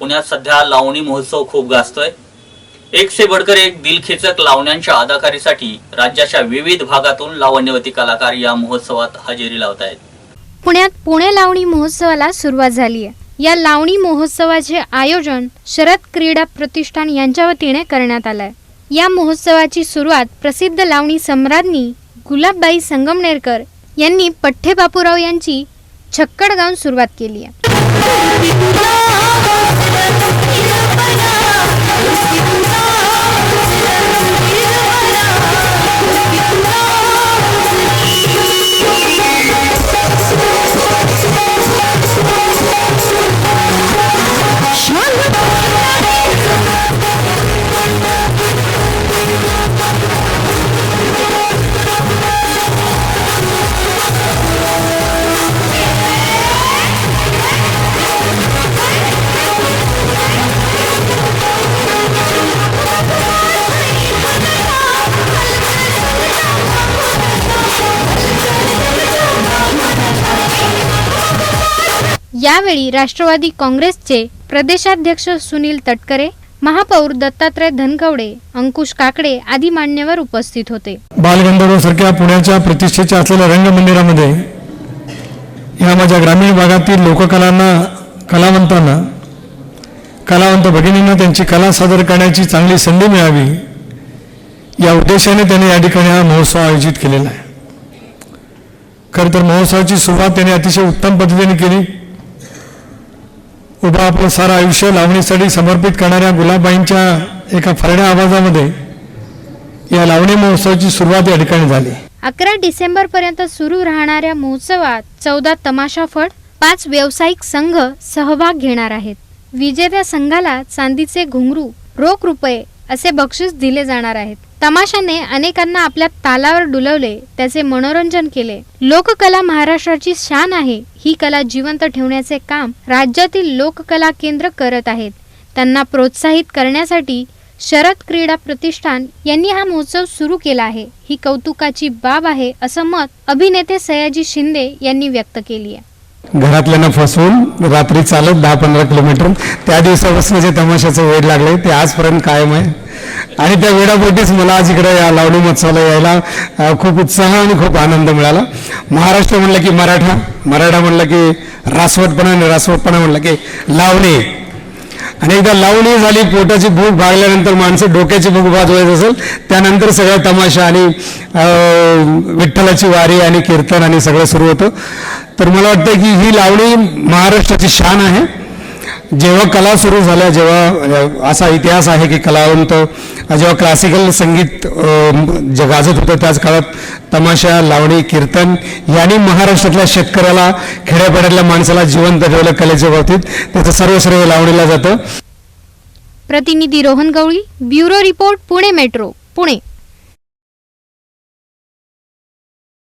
पुण्यात सध्या लावणी महोत्सव खूप गाजतोय. एक से बडकर एक दिलखेचक लावण्यांच्या अदाकारीसाठी राज्याच्या विविध भागातून लावण्यवती कलाकार या महोत्सवात हजेरी लावत आहेत पुण्यात पुणे लावणी महोत्सवाला सुरुवात झाली आहे. या लावणी महोत्सवाचे आयोजन शरद क्रीडा प्रतिष्ठान यांच्या वतीने करण्यात आलं आहे. या महोत्सवाची सुरुवात प्रसिद्ध लावणी सम्राज्ञी गुलाबबाई संगमनेरकर यांनी पठ्ठे बापूराव यांची छक्कड गाऊन सुरुवात केली आहे. Gracias. यावेळी राष्ट्रवादी काँग्रेसचे प्रदेशाध्यक्ष सुनील तटकरे महापौर दत्तात्रय धनकवडे अंकुश काकडे आदी मान्यवर उपस्थित होते. बालगंधर्व सारख्या पुण्याच्या प्रतिष्ठेच्या असलेल्या रंगमंदिरामध्ये या माझ्या ग्रामीण भागातील लोककलांना कलावंतांना कलावंत भगिनींना त्यांची कला सादर करण्याची चांगली संधी मिळावी या उद्देशाने त्यांनी या ठिकाणी हा महोत्सव आयोजित केलेला आहे. खरं तर महोत्सवाची सुरुवात त्यांनी अतिशय उत्तम पद्धतीने केली. उभा आपलं सारं आयुष्य लावणीसाठी समर्पित करणाऱ्या गुलाबाईंच्या एका फरड्या आवाजामध्ये या लावणी महोत्सवाची सुरुवात या ठिकाणी झाली. अकरा डिसेंबर पर्यंत सुरू राहणाऱ्या महोत्सवात चौदा तमाशा फड पाच व्यावसायिक संघ सहभाग घेणार आहेत. विजेत्या संघाला चांदीचे घुंगरू रोख रुपये असे बक्षीस दिले जाणार आहेत. तमाशाने अनेकांना आपल्या तालावर डुलवले त्याचे मनोरंजन केले. लोककला महाराष्ट्राची शान आहे. ही कला जिवंत ठेवण्याचे काम राज्यातील लोककला केंद्र करत आहेत. त्यांना प्रोत्साहित करण्यासाठी शरद क्रीडा प्रतिष्ठान यांनी हा महोत्सव सुरू केला आहे. ही कौतुकाची बाब आहे असं मत अभिनेते सयाजी शिंदे यांनी व्यक्त केली आहे. घरातल्यांना फसवून रात्री चालत दहा पंधरा किलोमीटर त्या दिवसापासून जे तमाशाचं वेळ लागले ते आजपर्यंत कायम आहे. आणि त्या वेळापोटीच मला आज इकडे या लावणी महोत्सवाला यायला खूप उत्साह आणि खूप आनंद मिळाला. महाराष्ट्र म्हणलं की मराठा मराठा म्हणलं की रासवटपणा आणि रासवटपणा म्हणलं की लावणी. आणि एकदा लावणी झाली पोटाची भूक भागल्यानंतर माणसं डोक्याची भूक भाजवायचं असेल त्यानंतर सगळ्या तमाशा आणि विठ्ठलाची वारी आणि कीर्तन आणि सगळं सुरू होतं. तर मला वाटतं की ही लावणी महाराष्ट्राची शान आहे. जेव्हा कला सुरू झाल्या जेव्हा असा इतिहास आहे की कलावंत जेव्हा क्लासिकल संगीत जे गाजत होतं त्याच काळात तमाशा लावणी कीर्तन यांनी महाराष्ट्रातल्या शेतकऱ्याला खेड्यापाड्यातल्या माणसाला जिवंत ठेवलं कलेच्या बाबतीत त्याचं सर्व सर्व लावणीला जातं. प्रतिनिधी Rohan Gawali bureau report Pune metro Pune.